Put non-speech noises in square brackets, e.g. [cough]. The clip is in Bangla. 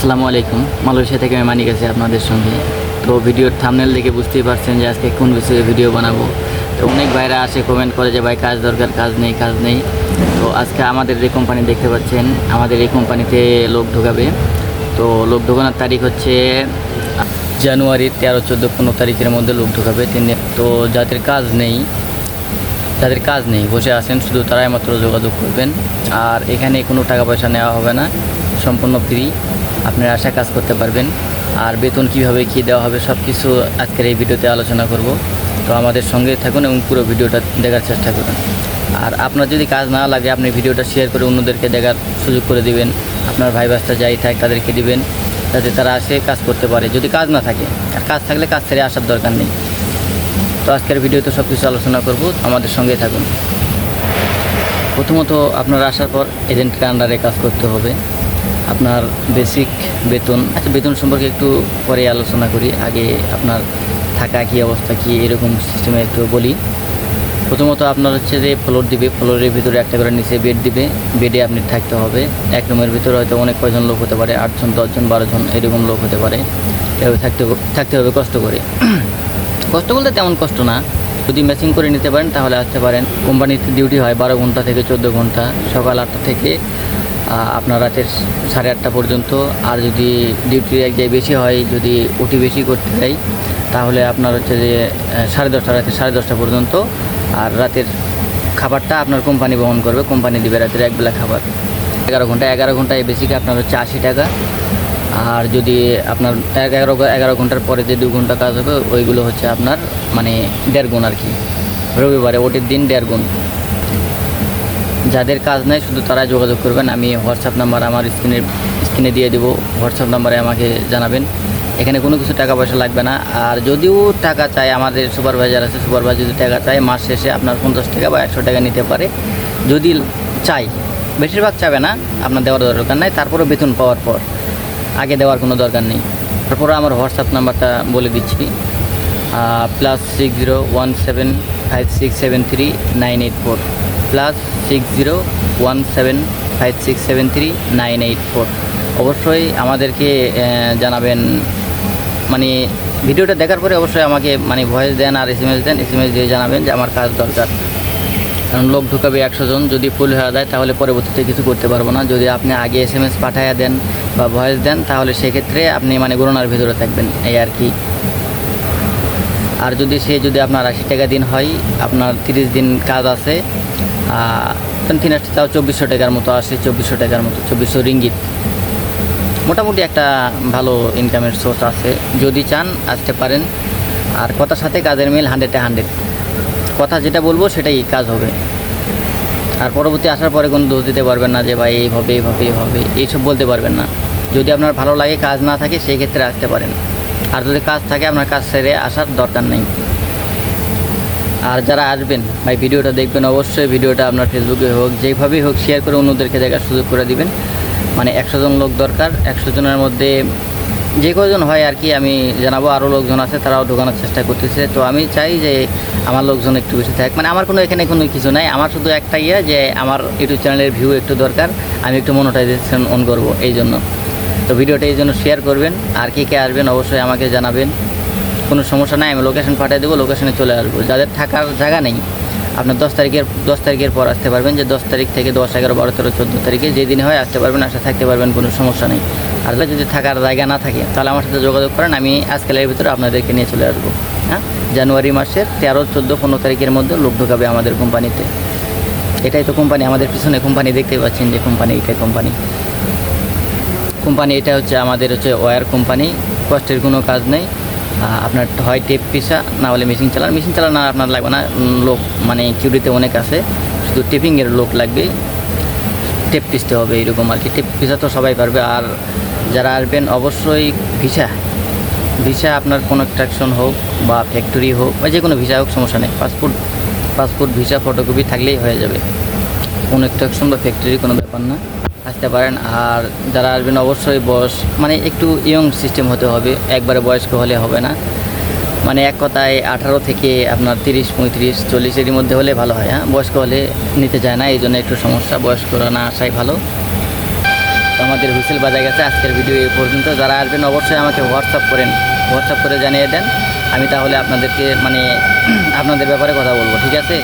আসসালামু আলাইকুম। মালয়েশিয়া থেকে আমি মানিক আছি আপনাদের সঙ্গে। তো ভিডিওর থামনেল দেখে বুঝতেই পারছেন যে আজকে কোন বিষয়ে ভিডিও বানাবো। তো অনেক ভাইরা আসে কমেন্ট করে যে, ভাই, কাজ দরকার, কাজ নেই কাজ নেই। তো আজকে আমাদের এই কোম্পানি দেখতে পাচ্ছেন, আমাদের এই কোম্পানিতে লোক ঢোকাবে। তো লোক ঢোকানোর তারিখ হচ্ছে জানুয়ারি তেরো, চোদ্দ, পনেরো তারিখের মধ্যে লোক ঢোকাবে তিন তো যাদের কাজ নেই, যাদের কাজ নেই, বসে আছেন, শুধু তারাই মাত্র যোগাযোগ করবেন। আর এখানে কোনো টাকা পয়সা নেওয়া হবে না, সম্পূর্ণ ফ্রি আপনারা আশা কাজ করতে পারবেন। আর বেতন কীভাবে কী দেওয়া হবে সব কিছু আজকের এই ভিডিওতে আলোচনা করব। তো আমাদের সঙ্গে থাকুন এবং পুরো ভিডিওটা দেখার চেষ্টা করুন। আর আপনার যদি কাজ না লাগে, আপনি ভিডিওটা শেয়ার করে অন্যদেরকে দেখার সুযোগ করে দিবেন। আপনার ভাই বাস্তা যাই থাক, তাদেরকে দিবেন, যাতে তারা আসে, কাজ করতে পারে। যদি কাজ না থাকে, আর কাজ থাকলে কাজ ছেড়ে আসার দরকার নেই। তো আজকের ভিডিওতে সব কিছু আলোচনা করব। আমাদের সঙ্গেই থাকুন। প্রথমত আপনার আসার পর এজেন্টের আন্ডারে কাজ করতে হবে। আপনার বেসিক বেতন আচ্ছা বেতন সম্পর্কে একটু পরে আলোচনা করি, আগে আপনার থাকা কী অবস্থা কী, এরকম সিস্টেমে একটু বলি। প্রথমত আপনার হচ্ছে যে ফ্লোর দিবে ফ্লোরের ভিতরে একটা করে নিচে বেড দিবে বেডে আপনি থাকতে হবে। এক রুমের ভিতরে হয়তো অনেক কয়জন লোক হতে পারে, আটজন, দশজন, বারোজন, এরকম লোক হতে পারে। এভাবে থাকতে থাকতে হবে কষ্ট করে। [clears throat] কষ্ট বলতে তেমন কষ্ট না। যদি ম্যাচিং করে নিতে পারেন, তাহলে আসতে পারেন। কোম্পানিতে ডিউটি হয় বারো ঘণ্টা থেকে চোদ্দ ঘণ্টা, সকাল আটটা থেকে আপনার রাতের সাড়ে আটটা পর্যন্ত। আর যদি ডিউটি এক জায়গায় বেশি হয়, যদি ওটি বেশি করতে চাই তাহলে আপনার হচ্ছে যে সাড়ে দশটা রাতে সাড়ে দশটা পর্যন্ত। আর রাতের খাবারটা আপনার কোম্পানি বহন করবে। কোম্পানি দিবে রাতের একবেলা খাবার। এগারো ঘণ্টা, এগারো ঘন্টায় বেসিকে আপনার হচ্ছে আশি টাকা। আর যদি আপনার এগারো এগারো ঘণ্টার পরে যে দু ঘণ্টা কাজ হবে, ওইগুলো হচ্ছে আপনার মানে দেড় গুণ আর কি। রবিবারে ওটির দিন দেড় গুণ। যাদের কাজ নেই, শুধু তারা যোগাযোগ করবেন। আমি হোয়াটসঅ্যাপ নাম্বার আমার স্ক্রিনে স্ক্রিনে দিয়ে দেবো। হোয়াটসঅ্যাপ নাম্বারে আমাকে জানাবেন। এখানে কোনো কিছু টাকা পয়সা লাগবে না। আর যদিও টাকা চায় আমাদের সুপারভাইজার আছে সুপারভাইজার যদি টাকা চায়, মাস শেষে আপনার পঞ্চাশ টাকা বা একশো টাকা নিতে পারে। যদি চাই, বেশিরভাগ চাবে না, আপনার দেওয়ার দরকার নাই। তারপরেও বেতন পাওয়ার পর, আগে দেওয়ার কোনো দরকার নেই। তারপরে আমার হোয়াটসঅ্যাপ নাম্বারটা বলে দিচ্ছি। Plus six zero one seven five six seven three nine eight four plus six zero one seven five six seven three nine eight four অবশ্যই আমাদেরকে জানাবেন। মানে ভিডিওটা দেখার পরে অবশ্যই আমাকে মানে ভয়েস দেন আর এস এম এস দেন। এস এম এস দিয়ে জানাবেন যে আমার কাজ দরকার। কারণ লোক ঢুকাবে একশো জন, যদি ফুল হয়ে যায় তাহলে পরবর্তীতে কিছু করতে পারব না। যদি আপনি আগে এস এম এস পাঠাইয়া দেন বা ভয়েস দেন, তাহলে সেক্ষেত্রে আপনি মানে গণনার ভিতরে থাকবেন। এই আর কি। আর যদি সে, যদি আপনার আশি টাকা দিন হয়, আপনার তিরিশ দিন কাজ আছে তিন তাও চব্বিশশো টাকার মতো আসে, চব্বিশশো টাকার মতো, চব্বিশশো রিঙ্গিত। মোটামুটি একটা ভালো ইনকামের সোর্স আছে। যদি চান, আসতে পারেন। আর কথার সাথে কাজের মিল হান্ড্রেডে হান্ড্রেড কথা যেটা বলব, সেটাই কাজ হবে। আর পরবর্তী আসার পরে কোনো দোষ দিতে পারবেন না যে, ভাই, এইভাবে এইভাবে এইভাবে। এইসব বলতে পারবেন না। যদি আপনার ভালো লাগে, কাজ না থাকে, সেই ক্ষেত্রে আসতে পারেন। আর যদি কাজ থাকে, আপনার কাজ সেরে আসার দরকার নেই। আর যারা আসবেন, ভাই, ভিডিওটা দেখবেন অবশ্যই। ভিডিওটা আপনার ফেসবুকে হোক যেভাবেই হোক শেয়ার করে অন্যদেরকে দেখার সুযোগ করে দিবেন। মানে একশো জন লোক দরকার, একশো জনের মধ্যে যে কজন হয় আর কি, আমি জানাব। আরও লোকজন আছে, তারাও ঢোকানোর চেষ্টা করতেছে। তো আমি চাই যে আমার লোকজন একটু বেশি থাক। মানে আমার কোনো, এখানে কোনো কিছু নাই। আমার শুধু একটা ইয়ে যে আমার ইউটিউব চ্যানেলের ভিউ একটু দরকার। আমি একটু মনোটাইজেশন অন করব এই জন্য তো ভিডিওটা এই জন্য শেয়ার করবেন। আর কে কে আসবেন, অবশ্যই আমাকে জানাবেন। কোনো সমস্যা নাই, আমি লোকেশন পাঠিয়ে দেবো লোকেশনে চলে আসব। যাদের থাকার জায়গা নেই আপনার দশ তারিখের দশ তারিখের পর আসতে পারবেন যে দশ তারিখ থেকে দশ, এগারো, বারো, তেরো, চোদ্দ তারিখে যেদিন হয় আসতে পারবেন আসতে থাকতে পারবেন, কোনো সমস্যা নেই। আর যদি থাকার জায়গা না থাকে, তাহলে আমার সাথে যোগাযোগ করেন, আমি আজকালের ভিতরে আপনাদেরকে নিয়ে চলে আসব। হ্যাঁ? জানুয়ারি মাসের তেরো, চোদ্দ, পনেরো তারিখের মধ্যে লোক ঢোকাবে আমাদের কোম্পানিতে। এটাই তো কোম্পানি, আমাদের পিছনে কোম্পানি দেখতে পাচ্ছেন যে কোম্পানি, এটাই কোম্পানি। কোম্পানি, এটা হচ্ছে আমাদের হচ্ছে ওয়্যার কোম্পানি, কষ্টের কোনো কাজ নেই। আপনার হয় টেপ পিসা, না হলে মেশিন চালান। মেশিন চালান না আপনার লাগবে না লোক মানে কিউরিতে অনেক আছে। শুধু টেপিংয়ের লোক লাগবে। টেপ পিসতে হবে এরকম আর কি। টেপ পিসা তো সবাই পারবে। আর যারা আসবেন, অবশ্যই ভিসা। ভিসা আপনার কনস্ট্রাকশন হোক বা ফ্যাক্টরি হোক, বা যে কোনো ভিসা হোক, সমস্যা নেই। পাসপোর্ট পাসপোর্ট ভিসা ফটোকপি থাকলেই হয়ে যাবে। কনস্ট্রাকশন বা ফ্যাক্টরি কোনো ব্যাপার না। আসতে পারেন। আর যারা আসবেন অবশ্যই বয়স মানে একটু ইয়ং সিস্টেম হতে হবে, একবারে বয়স্ক হলে হবে না। মানে এক কথায় আঠারো থেকে আপনার তিরিশ, পঁয়ত্রিশ চল্লিশ এর মধ্যে হলে ভালো হয় হ্যাঁ? বয়স্ক হলে নিতে চায় না এই জন্য একটু সমস্যা, বয়স্করা না আসাই ভালো। আমাদের হুইসেল বাজা গেছে, আজকের ভিডিও এই পর্যন্ত। যারা আসবেন অবশ্যই আমাকে হোয়াটসঅ্যাপ করেন, হোয়াটসঅ্যাপ করে জানিয়ে দেন। আমি তাহলে আপনাদেরকে মানে [clears throat] আপনাদের ব্যাপারে কথা বলব, ঠিক আছে?